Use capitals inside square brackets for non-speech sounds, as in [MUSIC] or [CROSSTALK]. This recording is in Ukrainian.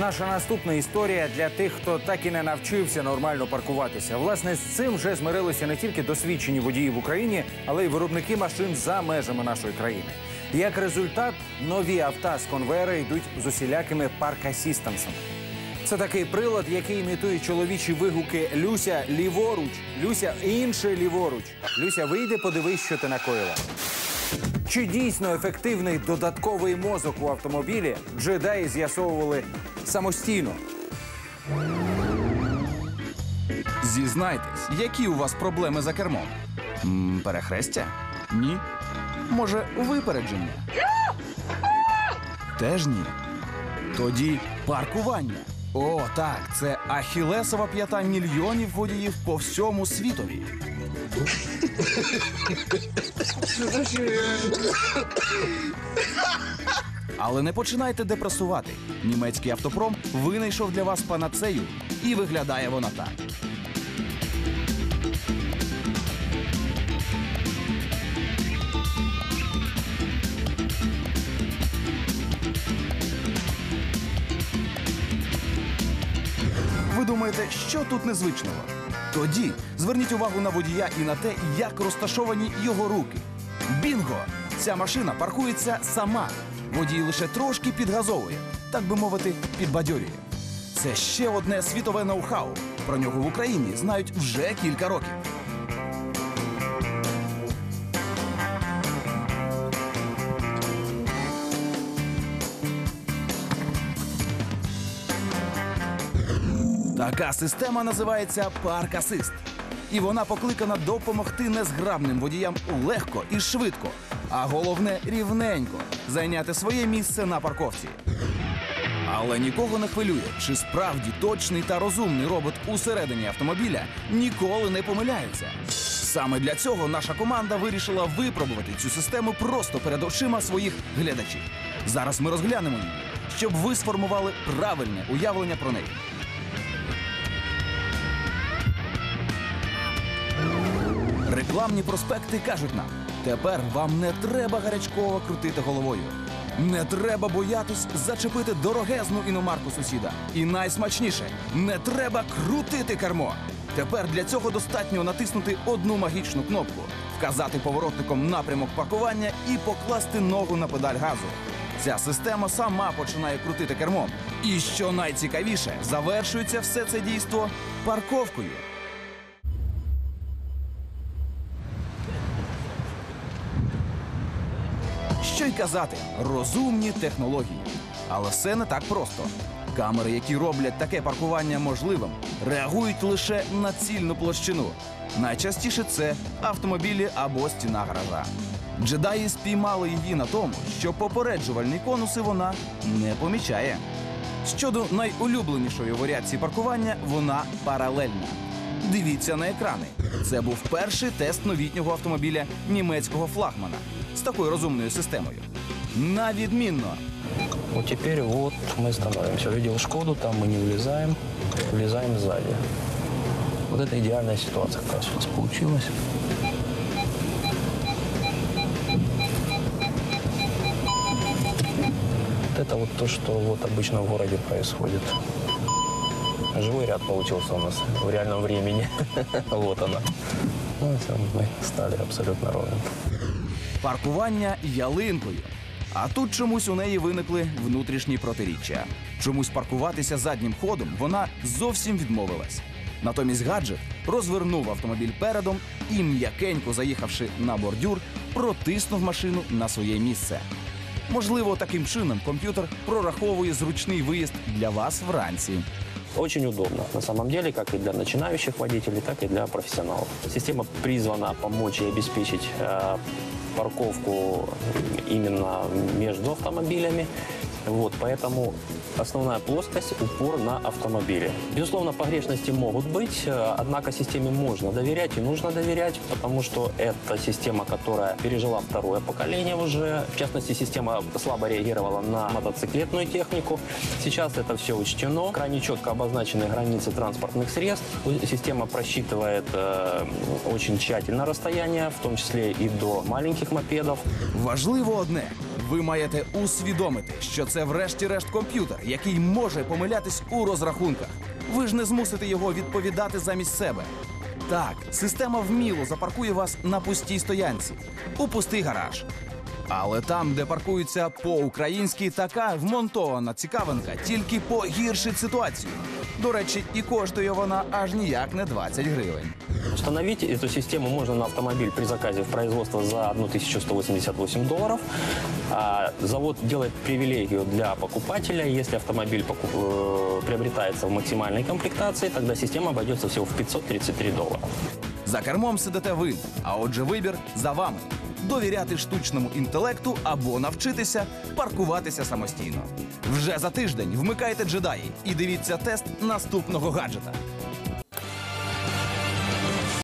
Наша наступна історія для тих, хто так і не навчився нормально паркуватися. Власне, з цим вже змирилися не тільки досвідчені водії в Україні, але й виробники машин за межами нашої країни. Як результат, нові авто з конвейера йдуть з усілякими парк-асістансами. Це такий прилад, який імітує чоловічі вигуки Люся ліворуч, Люся інше ліворуч. Люся, вийди, подивись, що ти накоїла. Чи дійсно ефективний додатковий мозок у автомобілі джедаї з'ясовували самостійно? Зізнайтесь, які у вас проблеми за кермом? М, перехрестя? Ні. Може, випередження? Теж ні. Тоді паркування. О, так, це ахілесова п'ята мільйонів водіїв по всьому світові. Але не починайте депресувати. Німецький автопром винайшов для вас панацею, і виглядає вона так. Ви думаєте, що тут незвичного? Тоді зверніть увагу на водія і на те, як розташовані його руки. Бінго! Ця машина паркується сама. Водій лише трошки підгазовує, так би мовити, підбадьорює. Це ще одне світове ноу-хау. Про нього в Україні знають вже кілька років. Така система називається Парк Асист. І вона покликана допомогти незграбним водіям легко і швидко, а головне рівненько зайняти своє місце на парковці. Але нікого не хвилює, чи справді точний та розумний робот усередині автомобіля ніколи не помиляється. Саме для цього наша команда вирішила випробувати цю систему просто перед очима своїх глядачів. Зараз ми розглянемо її, щоб ви сформували правильне уявлення про неї. Рекламні проспекти кажуть нам: тепер вам не треба гарячково крутити головою. Не треба боятись зачепити дорогезну іномарку сусіда. І найсмачніше не треба крутити кермо. Тепер для цього достатньо натиснути одну магічну кнопку, вказати поворотником напрямок паркування і покласти ногу на педаль газу. Ця система сама починає крутити кермом. І що найцікавіше, завершується все це дійство парковкою. Що й казати, розумні технології. Але все не так просто. Камери, які роблять таке паркування можливим, реагують лише на цільну площину. Найчастіше це автомобілі або стіна гаража. Джедаї спіймали її на тому, що попереджувальні конуси вона не помічає. Щодо найулюбленішої варіації паркування, вона паралельна. Дивіться на екрани. Це був перший тест новітнього автомобіля німецького флагмана з такою розумною системою. На відмінно, Вот теперь вот мы становимся. Увидел Шкоду, там мы не влезаем, влезаем сзади. Вот это идеальная ситуация как раз сейчас получилась. Вот это вот то, что вот обычно в городе происходит. Живой ряд получился у нас в реальном времени. [LAUGHS] Вот она. Ну, и всё, стали абсолютно ровно. паркування ялинкою. А тут чомусь у неї виникли внутрішні протиріччя. Чомусь паркуватися заднім ходом вона зовсім відмовилась. Натомість гаджет розвернув автомобіль передом і, м'якенько заїхавши на бордюр, протиснув машину на своє місце. Можливо, таким чином комп'ютер прораховує зручний виїзд для вас вранці. Очень удобно, на самом деле, как и для начинающих водителей, так и для профессионалов. Система призвана помочь и обеспечить э, парковку именно между автомобилями. Вот, поэтому основная плоскость – упор на автомобиле. Безусловно, погрешности могут быть, э, однако системе можно доверять и нужно доверять, потому что это система, которая пережила второе поколение уже. В частности, система слабо реагировала на мотоциклетную технику. Сейчас это все учтено. Крайне четко обозначены границы транспортных средств. Система просчитывает э, очень тщательно расстояние, в том числе и до маленьких мопедов. Важливо одне: Ви маєте усвідомити, що це врешті-решт комп'ютер, який може помилятись у розрахунках. Ви ж не змусите його відповідати замість себе. Так, система вміло запаркує вас на пустій стоянці, у пустий гараж. Але там, де паркуються по-українськи, така вмонтована цікавинка тільки погіршить ситуацію. До речі, і коштує вона аж ніяк не 20 гривень. Установить эту систему можно на автомобиль при заказе в производство за 1188 долларов. А завод делает привилегию для покупателя. Если автомобиль покуп- э, приобретается в максимальной комплектации, тогда система обойдется всего в 533 доллара. За кермом сидите ви, а отже, вибір за вами: довіряти штучному інтелекту або навчитися паркуватися самостійно. Вже за тиждень вмикайте джедаї і дивіться тест наступного гаджета.